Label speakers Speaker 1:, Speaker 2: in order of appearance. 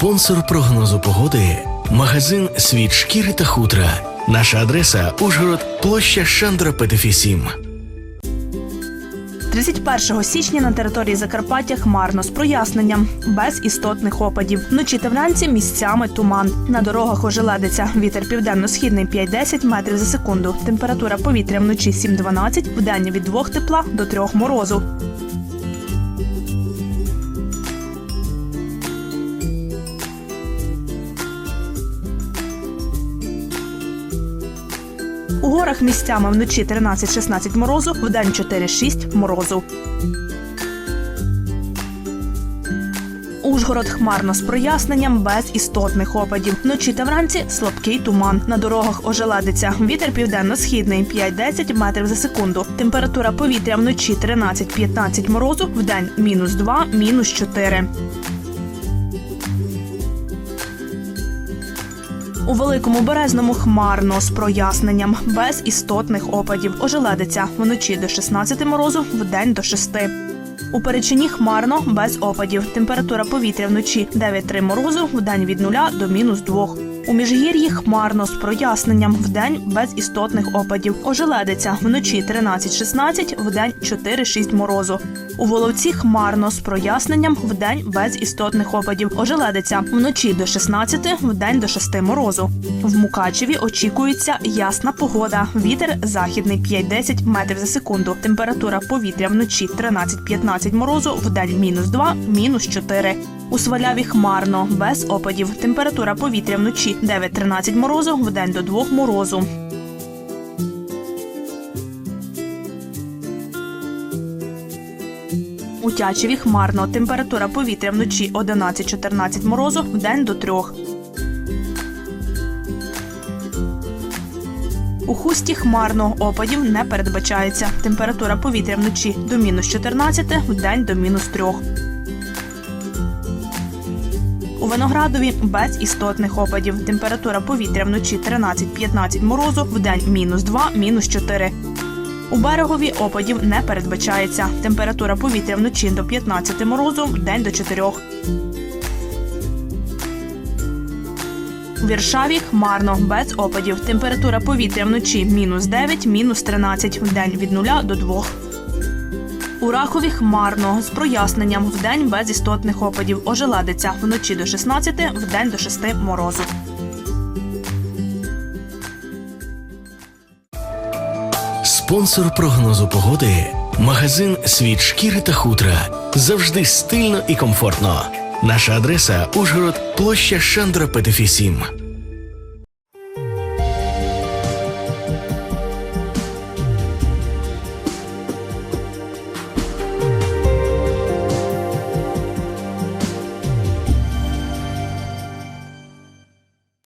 Speaker 1: Спонсор прогнозу погоди магазин Світ шкіри та хутра. Наша адреса Ужгород, площа Шандра Петефі 7.
Speaker 2: 31 січня на території Закарпаття хмарно з проясненням, без істотних опадів. Вночі та вранці місцями туман. На дорогах ожеледиться. Вітер південно-східний 5-10 метрів за секунду. Температура повітря вночі 7-12, вдень від 2 тепла до 3 морозу. У горах місцями вночі 13-16 морозу, вдень 4-6 морозу. Ужгород хмарно з проясненням без істотних опадів. Вночі та вранці слабкий туман. На дорогах ожеледиться. Вітер південно-східний 5-10 метрів за секунду. Температура повітря вночі 13-15 морозу, вдень мінус 2, мінус 4. У великому березному хмарно з проясненням, без істотних опадів. Ожеледиться вночі до 16 морозу, вдень до 6. У перечині хмарно без опадів. Температура повітря вночі 9-3 морозу, вдень від 0 до мінус 2. У міжгір'ї хмарно з проясненням, вдень без істотних опадів. Ожеледиться вночі 13-16, вдень 4-6 морозу. У Воловці хмарно з проясненням, вдень без істотних опадів. Ожеледиться вночі до 16, вдень до 6 морозу. В Мукачеві очікується ясна погода. Вітер західний 5-10 метрів за секунду. Температура повітря вночі 13-15 морозу, вдень мінус 2, мінус 4. У Сваляві хмарно, без опадів. Температура повітря вночі 9-13 морозу, вдень до 2 морозу. У Тячеві хмарно. Температура повітря вночі 11-14 морозу, вдень до 3. У хусті хмарно, опадів не передбачається. Температура повітря вночі до мінус 14, вдень до мінус 3. У Виноградові без істотних опадів. Температура повітря вночі 13-15 морозу, вдень мінус 2, мінус 4. У берегові опадів не передбачається. Температура повітря вночі до 15 морозу, вдень до 4. У Віршаві хмарно, без опадів. Температура повітря вночі мінус 9, мінус 13, вдень від 0 до 2. У Рахові хмарно, з проясненням, вдень без істотних опадів. Ожеладиться вночі до 16, вдень до 6 морозу.
Speaker 1: Спонсор прогнозу погоди магазин Світ шкіри та хутра. Завжди стильно і комфортно. Наша адреса Ужгород, площа Шандра Петефі 7.